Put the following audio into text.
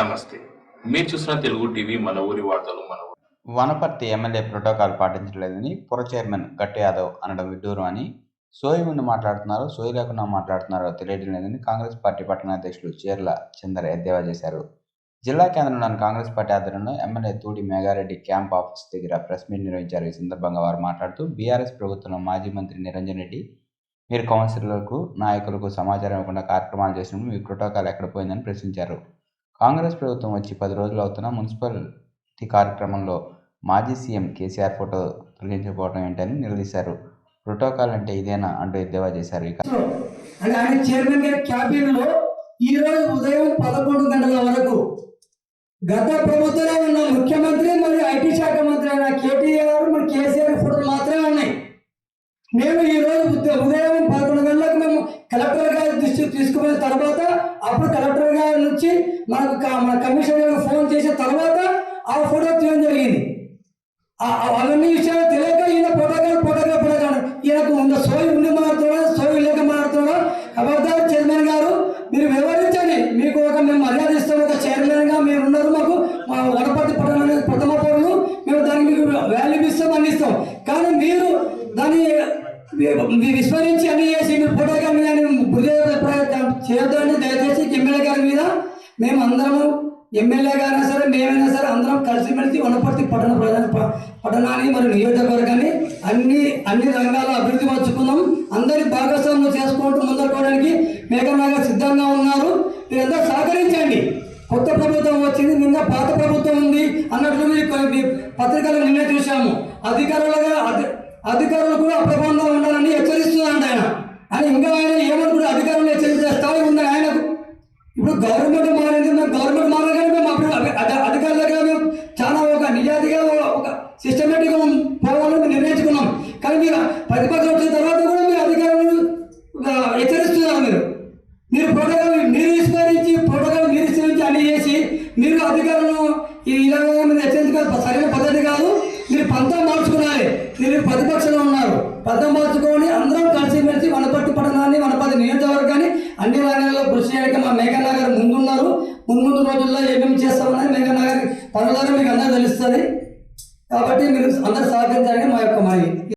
నమస్తే. మీరు చూసిన తెలుగు టీవీ మన ఊరి వార్తలు మన వనపర్తి ఎమ్మెల్యే ప్రోటోకాల్ పాటించలేదని పుర చైర్మన్ గట్టి యాదవ్ అనడం విడ్డూరం అని సోయి ముందు మాట్లాడుతున్నారో సోయి లేకుండా మాట్లాడుతున్నారో తెలియడం లేదని కాంగ్రెస్ పార్టీ పట్టణ అధ్యక్షులు చీర్ల చందర్ ఎద్దేవా చేశారు. జిల్లా కేంద్రంలోని కాంగ్రెస్ పార్టీ ఆధ్వర్యంలో MLA Tudi Megha Reddy camp office దగ్గర ప్రెస్ మీట్ నిర్వహించారు. ఈ సందర్భంగా వారు మాట్లాడుతూ బీఆర్ఎస్ ప్రభుత్వంలో మాజీ మంత్రి నిరంజన్ రెడ్డి మీరు కౌన్సిలర్లకు నాయకులకు సమాచారం ఇవ్వకుండా కార్యక్రమాలు చేసినప్పుడు మీ ప్రోటోకాల్ ఎక్కడ పోయిందని ప్రశ్నించారు. కాంగ్రెస్ ప్రభుత్వం వచ్చి పది రోజులు అవుతున్న మున్సిపాలిటీ కార్యక్రమంలో మాజీ సీఎం కేసీఆర్ ఫోటో తొలగించకపోవడం ఏంటని నిలదీశారు. ప్రోటోకాల్ అంటే ఇదేనా అంటూ ఎద్దేవా చేశారు ఇక. ఆయన చైర్మన్ గారి క్యాబిన్లో ఈ రోజు ఉదయం పదకొండు గంటల వరకు గత ప్రభుత్వంలో ఉన్న ముఖ్యమంత్రి మరియు ఐటీ శాఖ మంత్రి అయిన కేటీఆర్ మరి కేసీఆర్ ఫోటోలు మాత్రమే ఉన్నాయి. మేము ఈ రోజు ఉదయం తీసుకుపోయిన తర్వాత అప్పుడు కలెక్టర్ గారి నుంచి మనకు మన కమిషనర్ గారికి ఫోన్ చేసిన తర్వాత ఆ ఫోటో తీయడం జరిగింది. ఆ- అవన్నీ విషయాలు తెలియక ఈయన ఫోటోగ్రాఫ్ ఫోటోగ్రాఫ్ ఫోటోగ్రాఫ్ ఈయనకు ఉన్న సోయి ఉండి మారుతున్నాడా సోయి లేక మారుతున్నాడా ఖబర్దార్ చైర్మన్ గారు మీరు వివరించండి. మీకు ఒక మేము మర్యాద ఇస్తాం. ఒక చైర్మన్గా మీరు ఉన్నారు మాకు. మా వనపర్తి పట్టణ ప్రథమ పౌరులు. మేము దానికి మీకు వాల్యూ ఇస్తాం అందిస్తాం. కానీ మీరు దాన్ని విస్మరించి అన్ని చేసి మీరు ఫోటోగ్రాఫ్ మీద ప్రయత్నం చేయొద్దని దయచేసి ఎమ్మెల్యే గారి మీద మేము అందరము ఎమ్మెల్యే గారైనా సరే మేమైనా సరే అందరం కలిసిమెలిసి వనపర్తి పట్టణ ప్రధాన ప- పట్టణాన్ని మరియు నియోజకవర్గాన్ని అన్ని అన్ని రంగాల్లో అభివృద్ధి పరుచుకుందాం అందరి భాగస్వామ్యం చేసుకుంటూ ముందుకోవడానికి మేఘనాగా సిద్ధంగా ఉన్నారు. మీరంతా సహకరించండి. కొత్త ప్రభుత్వం వచ్చింది నిన్న పాత ప్రభుత్వం ఉంది అన్నట్లు మీరు పత్రికలు నిన్నే చూశాము. అధికారులుగా అదే అధికారులు కూడా అప్రబంధం ఉండాలని హెచ్చరిస్తున్నాడు ఆయన. అని ఇంకా ఆయన ఏమనుకుంటే అధికారులు హెచ్చరించే స్థాయి ఉంది ఆయనకు? ఇప్పుడు గవర్నమెంట్ మారింది మేము గవర్నమెంట్ మారగానే మేము అప్పుడు అధికారుల దగ్గర మేము చాలా ఒక నిజాతిగా ఒక సిస్టమేటిక్గా పోవాలని మేము నిర్ణయించుకున్నాం. కానీ మీరు ప్రతిపక్షం వచ్చిన తర్వాత కూడా మీరు అధికారులను హెచ్చరిస్తున్నారు మీరు. మీరు ప్రోటోకాల్ మీరు ప్రోటోకాల్ మీరు విస్మరించి అన్ని చేసి మీరు అధికారులను ఈ ఇలాగ మీరు హెచ్చరించుకోవాలి సరైన పద్ధతి కాదు. మీరు పంతం మార్చుకున్నారు. మీరు పద్ధతి పదం మార్చుకొని అందరం కలిసిమెలిసి వనపట్టు పట్టణాన్ని వనపర్తి నియోజకవర్గాన్ని అన్ని రంగాల్లో కృషి చేయడానికి మా మేఘన్ గారు ముందున్నారు. ముందు ముందు రోజుల్లో ఏమేమి చేస్తామని మేఘన్ గారి పనులను మీకు అందరూ తెలుస్తుంది. కాబట్టి మీరు అందరూ సహకరించాలని మా యొక్క మనవి